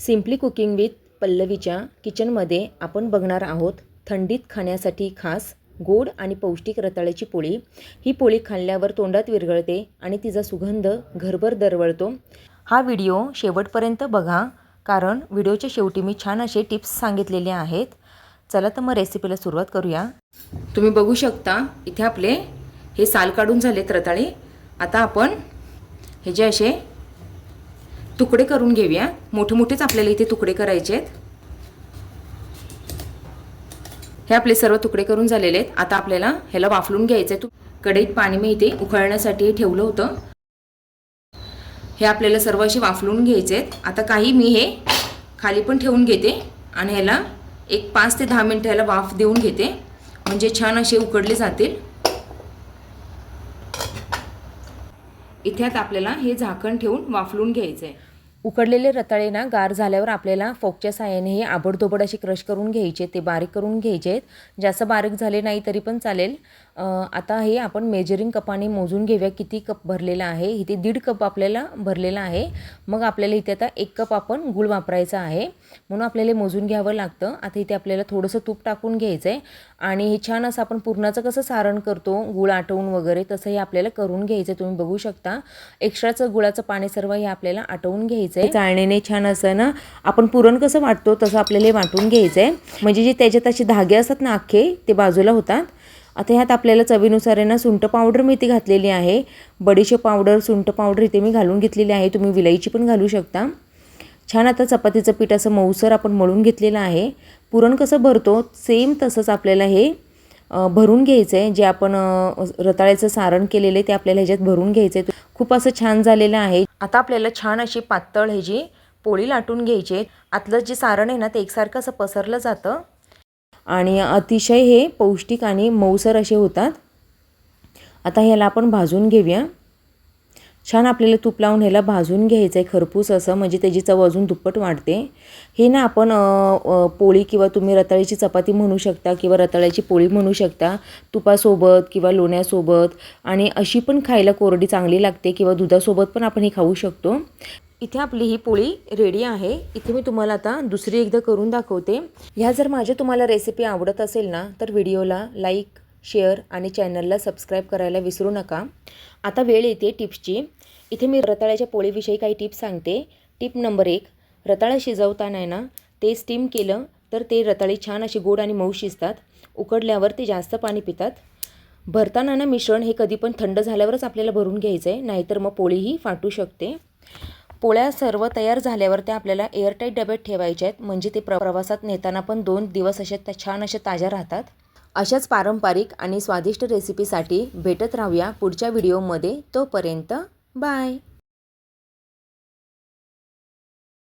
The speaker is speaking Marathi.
सिम्पली कुकिंग विथ पल्लवीच्या किचनमध्ये आपण बघणार आहोत थंडीत खाण्यासाठी खास गोड आणि पौष्टिक रताळ्याची पोळी. ही पोळी खाल्ल्यावर तोंडात विरघळते आणि तिचा सुगंध घरभर दरवळतो. हा व्हिडिओ शेवटपर्यंत बघा कारण व्हिडिओच्या शेवटी मी छान असे टिप्स सांगितलेले आहेत. चला तर मग रेसिपीला सुरुवात करूया. तुम्ही बघू शकता इथे आपले हे साल काढून झालेत रताळे. आता आपण हे जे असे तुकडे करून घेऊया. मोठे मोठेच आपल्याला इथे तुकडे करायचे आहेत. हे आपले सर्व तुकडे करून झालेले आहेत. आता आपल्याला ह्याला वाफलून घ्यायचं आहे कढईत पाणी मी इथे उकळण्यासाठी ठेवलं होतं. हे आपल्याला सर्व असे वाफलून घ्यायचे आहेत. आता काही मी हे खाली पण ठेवून घेते आणि ह्याला एक पाच ते दहा मिनटं ह्याला वाफ देऊन घेते. म्हणजे छान असे उकडले जातील. इथे आता आपल्याला हे झाकण ठेवून वाफलून घ्यायचं आहे उकडलेले रताळे ना गार झाल्यावर आपल्याला फोकच्या साहाय्याने हे आबडधोबड असे क्रश करून घ्यायचे ते बारीक करून घ्यायचे आहेत जास्त बारीक झाले नाही तरी पण चालेल. आता हे आपण मेजरिंग कपाने मोजून घेऊया किती कप भरलेला आहे. इथे दीड कप आपल्याला भरलेला आहे. मग आपल्याला इथे आता एक कप आपण गूळ वापरायचा आहे. म्हणून आपल्याला मोजून घ्यावं लागतं. आता इथे आपल्याला थोडंसं तूप टाकून घ्यायचं आहे आणि हे छान असं आपण पुरणाचं कसं सारण करतो गुळ आटवून वगैरे तसं हे आपल्याला करून घ्यायचं तुम्ही बघू शकता. एक्स्ट्राचं गुळाचं पाणी सर्व हे आपल्याला आटवून घ्यायचं आहे चाळणीने छान असं ना आपण पुरण कसं वाटतो तसं आपल्याला हे वाटून घ्यायचं आहे म्हणजे जे त्याच्यात असे धागे असतात ना अख्खे ते बाजूला होतात. आता ह्यात आपल्याला चवीनुसार आहे ना सुंठ पावडर मी इथे घातलेली आहे. बडीशे पावडर सुंठ पावडर इथे मी घालून घेतलेली आहे. तुम्ही विलायची पण घालू शकता. छान आता चपातीचं पीठ असं मऊसर आपण मळून घेतलेलं आहे. पुरण कसं भरतो? सेम तसंच आपल्याला हे भरून घ्यायचं आहे जे आपण रताळ्याचं सारण केलेलं आहे ते आपल्याला ह्याच्यात भरून घ्यायचं आहे खूप असं छान झालेलं आहे. आता आपल्याला छान अशी पातळ ह्याची पोळी लाटून घ्यायची आहे. आतलं जे सारण आहे ना ते एकसारखं असं पसरलं जातं. आणि अतिशय हे पौष्टिक आणि मऊसर असे होतात. आता ह्याला आपण भाजून घेऊया. छान आपल्याला तूप लावून ह्याला भाजून घ्यायचं आहे खरपूस असं म्हणजे त्याची चव अजून दुप्पट वाढते. हे ना आपण पोळी किंवा तुम्ही रताळ्याची चपाती म्हणू शकता किंवा रताळ्याची पोळी म्हणू शकता तुपासोबत किंवा लोण्यासोबत आणि अशी पण खायला कोरडी चांगली लागते किंवा दुधासोबत पण आपण हे खाऊ शकतो. इथे आपली ही पोळी रेडी आहे. इथे मी तुम्हाला आता दुसरी एकदा करून दाखवते. ह्या जर माझ्या तुम्हाला रेसिपी आवडत असेल ना तर व्हिडिओला लाईक शेअर आणि चॅनलला सबस्क्राईब करायला विसरू नका. आता वेळ येते टिप्सची. इथे मी रताळ्याच्या पोळीविषयी काही टिप्स सांगते. टिप नंबर एक रताळा शिजवताना आहे ना ते स्टीम केलं तर ते रताळे छान अशी गोड आणि मऊ शिजतात. उकडल्यावर ते जास्त पाणी पितात. भरताना ना मिश्रण हे कधी पण थंड झाल्यावरच आपल्याला भरून घ्यायचं आहे नाहीतर मग पोळीही फाटू शकते. पोळ्या सर्व तयार झाल्यावर त्या आपल्याला एअरटाईट डब्यात ठेवायच्या आहेत. म्हणजे ते प्र प्रवासात नेताना पण दोन दिवस असे त्या छान अशा ताज्या राहतात. अशाच पारंपरिक आणि स्वादिष्ट रेसिपीसाठी भेटत राहूया पुढच्या व्हिडिओमध्ये तोपर्यंत बाय